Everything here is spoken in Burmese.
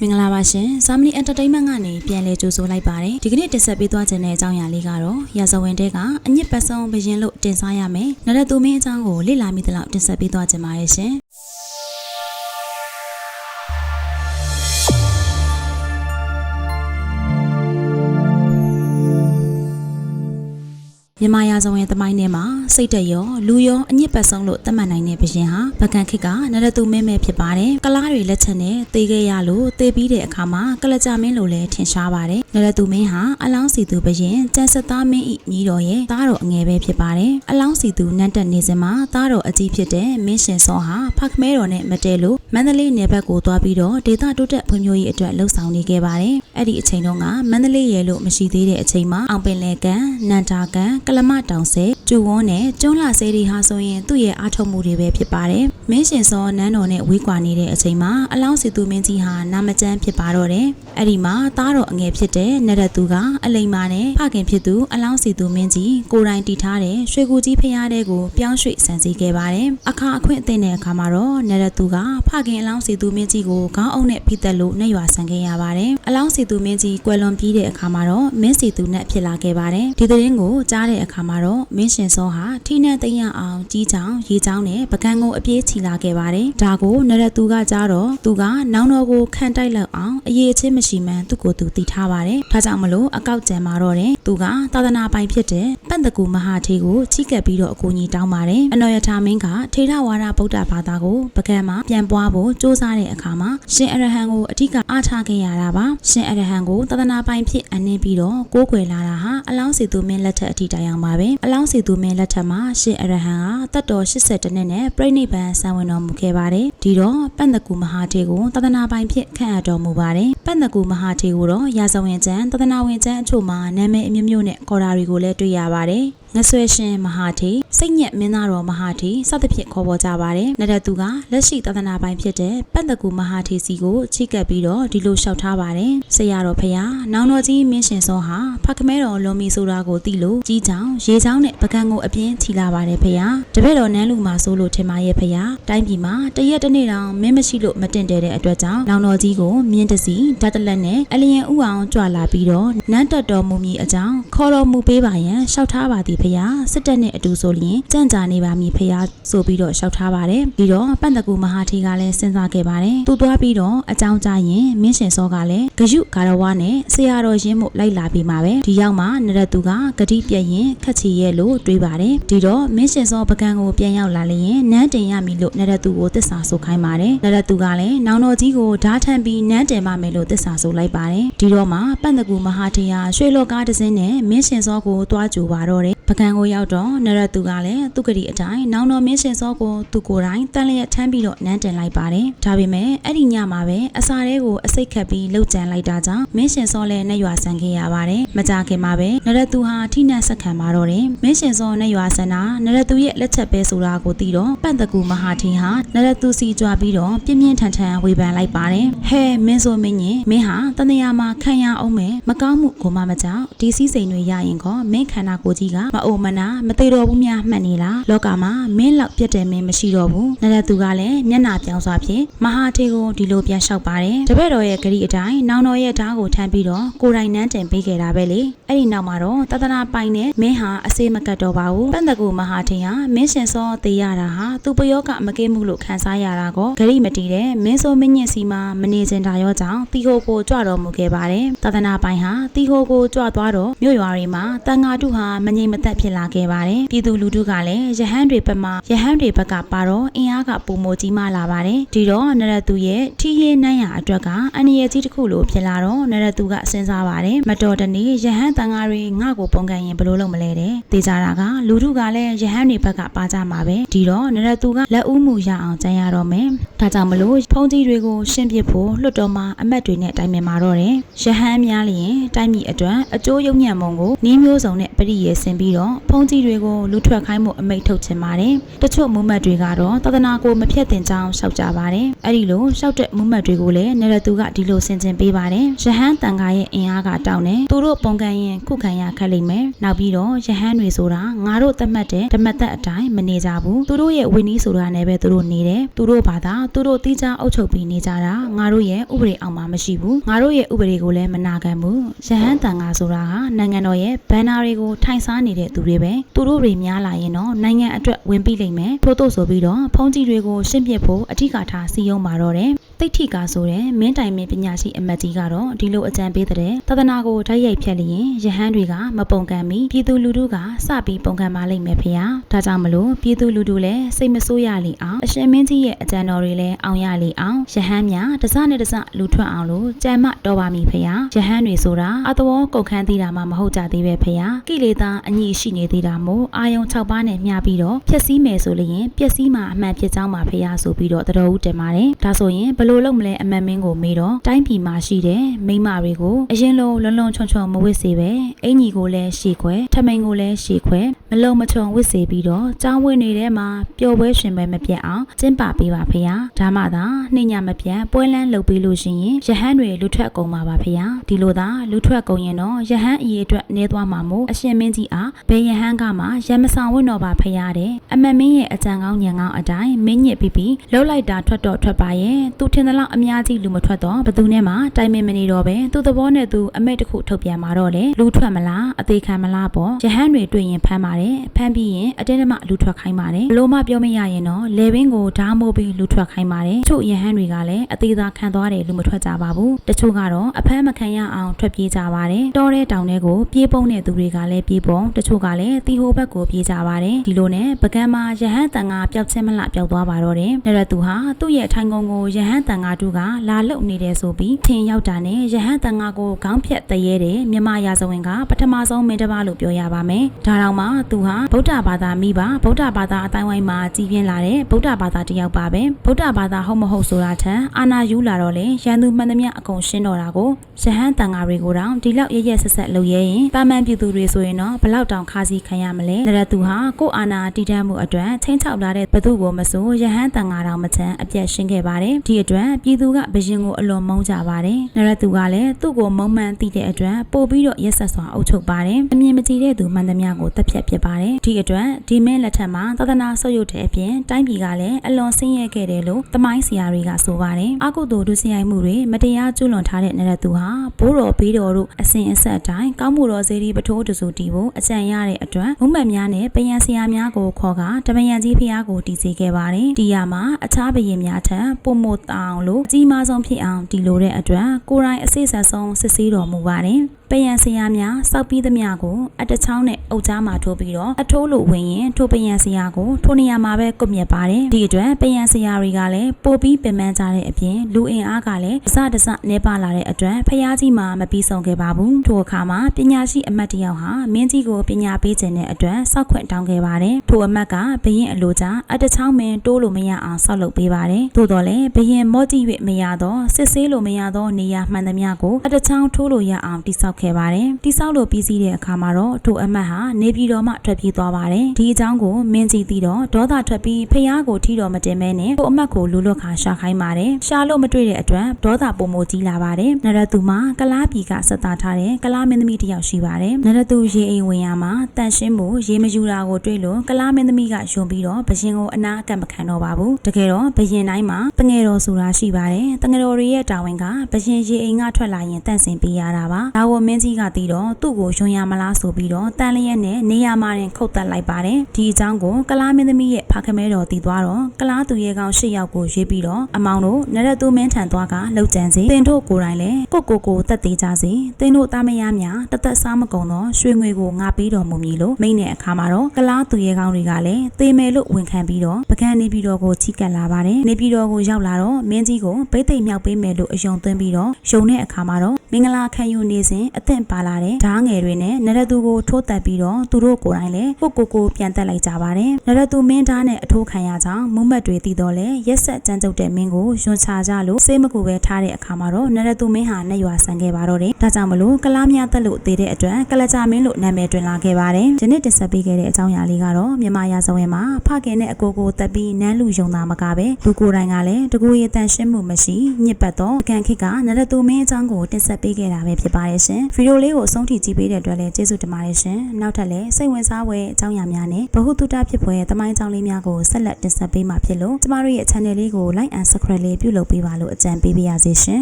မင်္ဂလာပါရှင်။ Zamni Entertainment ကနေပြန်လည်ကြိုဆိုလိုက်ပါတယ်။ဒီကနေ့တင်ဆက်ပေးသွားခြင်းတဲ့အကြောင်းအရာလေးကတော့ရာဇဝင်တဲကအညစ်ပတ်ဆုံးဘရင်လို့တင်စားရမယ်။နောက်တဲ့သူမင်းအကြောင်းကိုလေ့လာမိသလောက်တင်ဆက်ပေးသွားခြင်းပါရဲ့ရှင်။ မြန်မာရာဇဝင်သမိုင်းထဲမှာစိတ်တရောလူရောအညစ်ပတ်ဆုံးလို့သတ်မှတ်နိုင်တဲ့ဘရင်ဟာဗကန်ခေတ်ကနရတူမင်းမဲဖြစ်ပါတယ်။ကလားတွေလက်ချက်နဲ့တေးခဲ့ရလို့တေးပြီးတဲ့အခါမှာကလကြမင်းလို့လည်းထင်ရှားပါတယ်။နရတူမင်းဟာအလောင်းစီသူဘရင်ကျန်ဆက်သားမင်းဤညီတော်ရဲ့သားတော်အငယ်ပဲဖြစ်ပါတယ်။အလောင်းစီသူနန်းတက်နေစဉ်မှာသားတော်အကြီးဖြစ်တဲ့မင်းရှင်စောဟာဖခမဲတော်နဲ့မတဲလို့မန္တလေးနယ်ဘက်ကိုသွားပြီးတော့ဒေသတိုးတက်ဖွံ့ဖြိုးရေးအတွက်လှုပ်ဆောင်နေခဲ့ပါတယ်။အဲ့ဒီအချိန်တုန်းကမန္တလေးရဲလို့မရှိသေးတဲ့အချိန်မှာအောင်ပင်လယ်ကန်နန်တာကန်ကလမတောင်ဆဲကျူဝန်းနဲ့ကျွန်းလာဆဲတွေဟာဆိုရင်သူ့ရဲ့အားထုတ်မှုတွေပဲဖြစ်ပါတယ်။မင်းရှင်စောနန်းတော်နဲ့ဝေးကွာနေတဲ့အချိန်မှာအလောင်းစီသူမင်းကြီးဟာနာမကျန်းဖြစ်ပါတော့တယ်။အဲ့ဒီမှာသားတော်အငယ်ဖြစ်တဲ့နရတူကအလိမ္မာနဲ့ဖခင်ဖြစ်သူအလောင်းစီသူမင်းကြီးကိုယ်တိုင်တည်ထားတဲ့ရွှေကူကြီးဖျားတဲ့ကိုပြောင်းရွှေ့ဆန်စီခဲ့ပါတယ်။အခါအခွင့်အသင့်တဲ့အခါမှာတော့နရတူကဖခင်အလောင်းစီသူမင်းကြီးကိုခေါင်းအုပ်နဲ့ဖိသက်လို့နှက်ရွာဆန်ခဲ့ရပါတယ်။အလောင်းစီသူမင်းကြီးကွယ်လွန်ပြီးတဲ့အခါမှာတော့မင်းစီသူနဲ့ဖြစ်လာခဲ့ပါတယ်။ဒီသတင်းကိုကြားတဲအခါမှာတော့မင်းရှင်စောဟာထိနှက်သိမ်းရအောင်ကြီးချောင်းရေချောင်းနဲ့ပကံကိုအပြေးချီလာခဲ့ပါတယ်။ဒါကိုနရတူကကြားတော့သူကနောင်တော်ကိုခံတိုက်လောက်အောင်အရေးအချင်းမရှိမှန်းသူ့ကိုယ်သူတည်ထားပါတယ်။ဒါကြောင့်မလို့အကောက်ကြံมาတော့တယ်။သူကသာသနာပိုင်ဖြစ်တဲ့ပန့်တကူမဟာထေကိုချိကပ်ပြီးတော့အကူကြီးတောင်းပါတယ်။အနော်ရထာမင်းကထေရဝါဒဗုဒ္ဓဘာသာကိုပကံမှာပြန်ပွားဖို့စ조사တဲ့အခါမှာရှင်အရဟံကိုအထက်ကအားထားခဲ့ရတာပါ။ရှင်အရဟံကိုသာသနာပိုင်ဖြစ်အနှင်းပြီးတော့ကိုးကွယ်လာတာဟာအလောင်းစီသူမင်းလက်ထက်အထိတိုင် အောင်ပါပဲ။အလောင်းစီသူမင်းလက်ထက်မှာရှင်အရဟံကတတ်တော်82နှစ်နဲ့ပြိဋိဘံဆံဝင်တော်မူခဲ့ပါတယ်။ဒီတော့ပန့်တကူမဟာထေကိုသာသနာပိုင်ဖြစ်ခန့်အပ်တော်မူပါတယ်။ ပန့်တကူမဟာထေကိုတော့ရာဇဝင်ကျမ်းသာသနာဝင်ကျမ်းအချို့မှာနာမည်အမျိုးမျိုးနဲ့ခေါ်တာတွေကိုလည်းတွေ့ရပါတယ်။ငဆွဲရှင်မဟာထေစိတ်ညက်မင်းသားတော်မဟာထေစသဖြင့်ခေါ်ပေါ်ကြပါတယ်။နရတူကလက်ရှိသာသနာပိုင်ဖြစ်တဲ့ပန့်တကူမဟာထေစီကိုချိကပ်ပြီးတော့ဒီလိုလျှောက်ထားပါတယ်။ဆရာတော်ဖရာနောင်တော်ကြီးမင်းရှင်စောဟာဖခမဲတော်လွန်မီဆိုတာကိုသိလို့ကြီးချောင်းရေချောင်းနဲ့ပကံကိုအပြင်းချီလာပါတယ်ဖရာ။တပည့်တော်နန်းလူမှာဆိုလို့ထင်ပါရဲ့ဖရာ။တိုင်းပြည်မှာတရက်တစ်နေ့တောင်မင်းမရှိလို့မတင်တယ်တဲ့အတွက်ကြောင့်နောင်တော်ကြီးကိုမြင်းတစီဓာတ်တလက်နဲ့အလျင်ဥအောင်ကြွလာပြီးတော့နန်းတက်တော်မူမည်အကြောင်းခေါ်တော်မူပေးပါရန်လျှောက်ထားပါသည်ဖရာစစ်တပ်နဲ့အတူဆိုလျင်ကြံ့ကြာနေပါမည်ဖရာဆိုပြီးတော့လျှောက်ထားပါတယ်ပြီးတော့ပန့်တကူမဟာထေကလည်းစဉ်းစားခဲ့ပါတယ်သူသွားပြီးတော့အကြောင်းကြားရင်မင်းရှင်စောကလည်းဂယုဂါရဝနဲ့ဆရာတော်ရင်းမို့လိုက်လာပြီးမှာပဲဒီရောက်မှနရတူကဂတိပြက်ရင်ခက်ချီရဲ့လို့တွေးပါတယ်ဒီတော့မင်းရှင်စောပကံကိုပြန်ရောက်လာလျင်နန်းတင်ရမည်လို့နရတူကိုတစ္ဆာဆိုခိုင်းပါတယ်နရတူကလည်းနောင်တော်ကြီးကိုဓာထန်ပြီးနန်းတင်ပါမယ်လို့တစ္ဆာဆိုလိုက်ပါတယ်ဒီတော့မှပန့်တကူမဟာထေဟာရွှေလော်ကားတစ်စင်းနဲ့မင်းရှင်စောကိုတွားကြိုပါတော့တယ် ပကံကိုရောက်တော့နရတူကလည်းသူကတိအတိုင်းနောင်တော်မင်းရှင်စောကိုသူကိုယ်တိုင်တန်လျက်ထမ်းပြီးတော့နန်းတင်လိုက်ပါတယ်ဒါပေမဲ့အဲ့ဒီညမှာပဲအစာတဲကိုအစိတ်ခတ်ပြီးလှုပ်ကြံလိုက်တာကြောင့်မင်းရှင်စောလည်းနှက်ရွာဆန်ခဲ့ရပါတယ်မကြခင်မှာပဲနရတူဟာထိနှက်ဆက်ခံပါတော့တယ်မင်းရှင်စောနှက်ရွာဆန်တာနရတူရဲ့လက်ချက်ပဲဆိုတာကိုသိတော့ပန့်တကူမဟာထင်ဟာနရတူစီကြွားပြီးတော့ပြင်းပြင်းထန်ထန်ဝေဖန်လိုက်ပါတယ်ဟဲမင်းဆိုမင်းရင်မင်းဟာတန်တရာမှာခံရအောင်မယ်မကောင်းမှုကိုမှမကြောက်ဒီစည်းစိမ်တွေရရင်ကောမင်းခန္ဓာကိုယ်ကြီးကမအိုမနာမသေးတော့ဘူးများမှတ်နေလားလောကမှာမင်းလောက်ပြတ်တယ်မင်းမရှိတော့ဘူးနရတူကလည်းမျက်နာပြောင်းစွာဖြင့်မဟာထေကိုဒီလိုပြန်လျှောက်ပါတယ်တပည့်တော်ရဲ့ဂရီအတိုင်းနောင်တော်ရဲ့ဓာတ်ကိုထမ်းပြီးတော့ကိုယ်တိုင်နန်းတင်ပေးခဲ့တာပဲလေအဲ့ဒီနောက်မှာတော့တသနာပိုင်နဲ့မင်းဟာအစေးမကတ်တော့ပါဘူးပန့်တကူမဟာထေဟာမင်းရှင်စောသေးရတာဟာသူပယောကမကင်းမှုလို့ခံစားရတာကိုဂရီမတီးတဲ့မင်းဆိုမင်းညစ်စီမှာမနေစင်တာရောကြောင့်တီဟိုကိုကြွတော်မူခဲ့ပါတယ်တသနာပိုင်ဟာတီဟိုကိုကြွသွားတော့မြို့ရွာတွေမှာတန်ဃာတုဟာမငြိမ်မသက်ဖြစ်လာခဲ့ပါတယ်ပြည်သူလူထုကလည်းရဟန်းတွေဘက်မှရဟန်းတွေဘက်ကပါတော့အင်အားကပုံမကြီးမားလာပါတယ်ဒီတော့နရတူရဲ့ထီးရေးနှမ်းရအတွက်ကအန္တရာယ်ကြီးတစ်ခုလို့ဖြစ်လာတော့နရတူကစဉ်းစားပါတယ်မတော်တနေ့ရဟန်းတန်ဃာတွေငါ့ကိုပုံကန်ရင်ဘယ်လိုလုပ်မလဲတဲ့တေချာတာကလူထုကလည်းရဟန်းတွေဘက်ကပါကြမှာပဲဒီတော့နရတူကလက်ဦးမှုရအောင်ကြံရတော့မယ်ဒါကြောင့်မလို့ဖုန်ကြီးတွေကိုရှင်းပစ်ဖို့လွတ်တော်မှာအမတ်တွေနဲ့တိုင်ပင်มาတော့တယ်ရဟန်းများလျင်တိုင်းပြည်အတွက်အကျိုးယုံညံ့မုံကိုနင်းမျိုးစုံနဲ့ပရိယေဆင်ပြီးတော့ဖုံးကြီးတွေကိုလူထွက်ခိုင်းမှုအမိန့်ထုတ်ချင်ပါတယ်တချို့မူမတ်တွေကတော့တသနာကိုမဖြတ်တင်ကြောင်းရှောက်ကြပါတယ်အဲ့ဒီလိုရှောက်တဲ့မူမတ်တွေကိုလည်းနရသူကဒီလိုဆင်ခြင်ပေးပါတယ်ရဟန်းတန်ခါရဲ့အင်အားကတောင်းတယ်သူတို့ပုံကန်ရင်ခုခံရခက်လိမ့်မယ်နောက်ပြီးတော့ရဟန်းတွေဆိုတာငါတို့သတ်မှတ်တဲ့ဓမ္မသက်အတိုင်းမနေကြဘူးသူတို့ရဲ့ဝိနည်းဆိုတာနဲ့ပဲသူတို့နေတယ်သူတို့ဘာသာသူတို့တိကျအုပ်ချုပ်ပြီးနေကြတာငါတို့ရဲ့ဥပဒေအောက်မှာမရှိဘူးငါတို့ရဲ့ဥပဒေကိုလည်းမနာခံဘူးရဟန်းတန်ခါဆိုတာဟာနိုင်ငံတော်ရဲ့ဘန်နာတွေကိုထိုင်စားနေတဲ့သူတွေပဲသူတို့တွေများလာရင်တော့နိုင်ငံအတွက်ဝင်ပြီးလိမ့်မယ်ထို့သို့ဆိုပြီးတော့ဖုံးကြီးတွေကိုရှင်းပြဖို့အထူးကထားစီယုံပါတော့တယ် တိတ်ထိကာဆိုတဲ့မင်းတိုင်မင်းပညာရှိအမတ်ကြီးကတော့ဒီလိုအကြံပေးတဲ့သဒနာကိုဓာတ်ရိုက်ဖြတ်လျင်ရဟန်းတွေကမပုံကန်မီပြည်သူလူထုကစပြီးပုံကန်ပါလိမ့်မယ်ဖေဟာဒါကြောင့်မလို့ပြည်သူလူထုလည်းစိတ်မဆိုးရလေအောင်အရှင်မင်းကြီးရဲ့အကြံတော်တွေလည်းအောင်ရလေအောင်ရဟန်းများတစနဲ့တစလူထွက်အောင်လို့ကြံမတော်ပါမီဖေဟာရဟန်းတွေဆိုတာအတော်ကုတ်ခန်းသေးတာမှမဟုတ်ကြသေးပဲဖေဟာကိလေသာအညစ်ရှိနေသေးတာမို့အာယုံ6ပါးနဲ့မျှပြီးတော့ဖြည့်ဆည်းမယ်ဆိုလျင်ပျက်စီးမှာအမှန်ဖြစ်ကြောင်းပါဖေဟာဆိုပြီးတော့တတော်ဦးတင်ပါတယ်ဒါဆိုရင်ဘလို့လုပ်မလဲအမှန်မင်းကိုမေးတော့တိုင်းပြည်မှာရှိတဲ့မိမတွေကိုအရင်လုံးလွန်လွန်ချွန်ချွန်မဝစ်စေပဲအင်ကြီးကိုလည်းရှေခွဲထမိန်ကိုလည်းရှေခွဲမလုံမချုံဝစ်စေပြီးတော့ကြောင်းဝင်နေတဲ့မှာပျော်ပွဲရှင်ပွဲမပြတ်အောင်ကျင်းပပေးပါဖေဟာဒါမှသာနှိညာမပြတ်ပွဲလန်းလုပ်ပေးလို့ရှိရင်ရဟန်းတွေလူထွက်ကုန်ပါပါဖေဟာဒီလိုသာလူထွက်ကုန်ရင်တော့ရဟန်းအရေးအတွက်နေသွားမှာမို့အရှင်မင်းကြီးအားဘယ်ရဟန်းကမှရမဆောင်ဝင့်တော့ပါဖေဟာတဲ့အမတ်မင်းရဲ့အကြံကောင်းညံကောင်းအတိုင်းမင်းညစ်ပြီးပြီးလှုပ်လိုက်တာထွက်တော့ထွက်ပါရဲ့သူထင်သလောက်အများကြီးလူမထွက်တော့ဘသူနဲ့မှတိုင်ပင်မနေတော့ပဲသူသဘောနဲ့သူအမိတ်တစ်ခုထုတ်ပြန်มาတော့လေလူထွက်မလားအသေးခံမလားပေါ့ရဟန်းတွေတွေ့ရင်ဖမ်းပါတယ်ဖမ်းပြီးရင်အတင်းအမလူထွက်ခိုင်းပါတယ်ဘလို့မှပြောမရရင်တော့လေဘင်းကိုဓာမိုးပြီးလူထွက်ခိုင်းပါတယ်ချို့ရဟန်းတွေကလည်းအသေးသာခံသွားတယ်လူမထွက်ကြပါဘူးတချို့ကတော့အဖမ်းမခံရအောင်ထွက်ပြေးကြပါတယ်တောတဲ့တောင်တွေကိုပြေးပုံးတဲ့သူတွေကလည်းပြေးပုံတချို့ကလည်းတီဟိုဘက်ကိုပြေးကြပါတယ်ဒီလိုနဲ့ပကံမှာရဟန်းတန်ကပျောက်ချင်းမလှပျောက်သွားပါတော့တယ်ဒါရသူဟာသူ့ရဲ့ထိုင်ကုန်ကိုရဟန်းတန်ကတူကလာလုတ်နေတယ်ဆိုပြီးထင်ရောက်တာနဲ့ရဟန်းတန်ကကိုခေါင်းဖြတ်တရေတယ်မြမရာဇဝင်ကပထမဆုံးမင်းတစ်ပါးလို့ပြောရပါမယ်ဒါတောင်မှသူဟာဗုဒ္ဓဘာသာမိပါဗုဒ္ဓဘာသာအတိုင်းဝိုင်းမှာကြီးပြင်းလာတဲ့ဗုဒ္ဓဘာသာတယောက်ပါပဲဗုဒ္ဓဘာသာဟုတ်မဟုတ်ဆိုတာထက်အာနာယူလာတော့လေရန်သူမှန်သမျှအကုန်ရှင်းတော့တာကိုရဟန်းတန်ဃာတွေကိုတောင်ဒီလောက်ရရက်ဆက်ဆက်လုပ်ရဲရင်တာမန်ပြည်သူတွေဆိုရင်တော့ဘလောက်တောင်ခါစီခံရမလဲဒါရသူဟာကိုအာနာတည်တတ်မှုအတွက်ချင်းချောက်လာတဲ့ဘသူကိုမဆိုရဟန်းတန်ဃာတော်မချမ်းအပြတ်ရှင်းခဲ့ပါတယ်ဒီအတွက်ပြည်သူကဘရင်ကိုအလွန်မုန်းကြပါတယ်ဒါရသူကလည်းသူ့ကိုမုံမှန်သိတဲ့အတွက်ပို့ပြီးတော့ရက်ဆက်စွာအုပ်ချုပ်ပါတယ်အမြင်မကြည့်တဲ့သူမှန်သမျှကိုတက်ဖြတ်ဖြစ်ပါတယ်ဒီအတွက်ဒီမင်းလက်ထက်မှာသဒနာဆုပ်ယုပ်တဲ့အပြင်တိုင်းပြည်ကလည်းအလွန်ဆင်းရဲခဲ့တယ်လို့တမိုင်းဆရာတွေကဆိုပါတယ်အကုသိုလ်ဒုစရိုက်မှုတွေမတရားကျူးလွန်ထားတဲ့နရသူဟာဘိုးတော်ဘေးတော်တို့အစဉ်အဆက်တိုင်းကောင်းမှုတော်စေတီပထိုးတစုတီကိုအကြံရတဲ့အတွက်မုံမှန်များနဲ့ပယံဆရာများကိုခေါ်ကတမယံကြီးဖျားကိုတည်စေခဲ့ပါတယ်ဒီရမှာအခြားဘရင်များထက်ပုံမတောင်လို့အကြီးမားဆုံးဖြစ်အောင်တည်လိုတဲ့အတွက်ကိုယ်တိုင်အစိတ်ဆက်ဆုံးစစ်ဆေးတော်မူပါတယ်ပယံဆရာများစောက်ပြီးသမျှကိုအတချောင်းနဲ့အုပ်ကြားမှာထိုးပြီးတော့အထိုးလို့ဝင်ရင်ထိုးပယံဆရာကိုထိုးနေရာမှာပဲကွပ်မြက်ပါတယ်ဒီအတွက်ပယံဆရာတွေကလည်းပို့ပြီးပင်ပန်းကြတဲ့အပြင်လူအင်အားကလည်းအစတစနေပါလာတဲ့အတွက်ဖျားကြီးမှာမပြီးဆုံးခဲ့ပါဘူးထိုအခါမှာပညာရှိအမတ်တယောက်ဟာမင်းကြီးကိုပညာပေးခြင်းတဲ့အတွက်စောက်ခွင့်တောင်းခဲ့ပါတယ်ထိုအမတ်ကဘရင်အလိုကြအတချောင်းမင်းတိုးလို့မရအောင်ဆောက်လုပ်ပေးပါတယ်သို့တော်လည်းဘရင်မော့ကြည့်၍မရတော့စစ်ဆေးလို့မရတော့နေရာမှန်သမျှကိုအတချောင်းထိုးလို့ရအောင်တိစောက်ခဲ့ပါတယ်တိစောက်လို့ပြီးစီးတဲ့အခါမှာတော့ထိုအမတ်ဟာနေပြည်တော်မှထွက်ပြေးသွားပါတယ်ဒီအကြောင်းကိုမင်းကြီးသိတော့ဒေါသထွက်ပြီးဖျားကိုထီတော်မတင်မဲနဲ့ထိုအမတ်ကိုလူလွတ်ခါရှာခိုင်းပါတယ်ရှာလို့မတွေ့တဲ့အတွက်ဒေါသပုံမိုကြီးလာပါတယ်နရသူမှာကလားပြည်ကဆက်သားထားတဲ့ကလားမင်းသမီးတစ်ယောက်ရှိပါတယ်နရသူရေအိမ်ဝင်ရမှာတန်ရှင်းမှုရေမယူတာကိုတွေ့လို့ကလားမင်းသမီးကယုံပြီးတော့ဘရင်ကိုအနာအကန့်မခံတော့ပါဘူးတကယ်တော့ဘရင်တိုင်းမှာတငယ်တော်ဆိုတာရှိပါတယ်တငယ်တော်တွေရဲ့တာဝန်ကဘရင်ရေအိမ်ကထွက်လာရင်တန့်စင်ပေးရတာပါဒါကိုမင်းကြီးကသိတော့သူ့ကိုယွန်ရမလားဆိုပြီးတော့တန်လျက်နဲ့နေရာမှာတင်ခုတ်တက်လိုက်ပါတယ်ဒီအကြောင်းကိုကလားမင်းသမီးရဲ့ဖခမဲတော်တည်သွားတော့ကလားသူရဲကောင်၈ယောက်ကိုရွေးပြီးတော့အမောင်တို့နရသူမင်းထံသွားကလှုပ်ကြံစီတင်တို့ကိုယ်တိုင်လည်းကိုကိုကိုတက်သေးကြစီတင်တို့သားမယားများတသက်စားမကုန်တော့ရွှေငွေကိုငါပေးတော်မူမည်လို့မိန့်တဲ့အခါမှာတော့ကလားသူရဲကောင်တွေကလည်းသေမယ်လို့ဝန်ခံပြီးတော့ပကံနေပြီးတော့ကိုချီကပ်လာပါတယ်နေပြီးတော့ကိုရောက်လာတော့မင်းကြီးကိုဘိသိက်မြောက်ပေးမယ်လို့အယုံသွင်းပြီးတော့ယုံတဲ့အခါမှာတော့မင်္ဂလာခံယူနေစဉ်အသင့်ပါလာတဲ့ဓားငယ်တွေနဲ့နရသူကိုထိုးတက်ပြီးတော့သူတို့ကိုယ်တိုင်လည်းကိုကိုကိုပြန်တက်လိုက်ကြပါတယ်နရသူမင်းသားနဲ့အထိုးခံရကြောင်းမုံမက်တွေတည်တော့လဲရက်ဆက်ကြမ်းကြုတ်တဲ့မင်းကိုယွန်ချကြလို့စိတ်မကူပဲထားတဲ့အခါမှာတော့နရသူမင်းဟာနှက်ရွာဆန်ခဲ့ပါတော့တယ်ဒါကြောင့်မလို့ကလားမြတက်လို့တည်တဲ့အတွက်ကလကြမင်းလို့နာမည်တွင်လာခဲ့ပါတယ်ဒီနေ့တင်ဆက်ပေးခဲ့တဲ့အကြောင်းအရာလေးကတော့မြန်မာရာဇဝင်မှာဖခင်နဲ့အကိုကိုတက်ပြီးနန်းလူယုံသားမကပဲလူကိုယ်တိုင်ကလည်းတကူရတန်ရှင်းမှုမရှိညစ်ပတ်တော့အကန်ခိကနရသူမင်းအကြောင်းကိုတင်ဆက်ပေးခဲ့တာပဲဖြစ်ပါတယ်ရှင်ဗီဒီယိုလေးကိုအဆုံးထိကြည့်ပေးတဲ့အတွက်လည်းကျေးဇူးတင်ပါတယ်ရှင်နောက်ထပ်လည်းစိတ်ဝင်စားဖွယ်အကြောင်းအရာများနဲ့ဗဟုသုတဖြစ်ဖွယ်သမိုင်းအကြောင်းလေးများကိုဆက်လက်တင်ဆက်ပေးမှာဖြစ်လို့ကျမတို့ရဲ့ channel လေးကို like and subscribe လေးပြုလုပ်ပေးပါလို့အကြံပေးပါရစေရှင်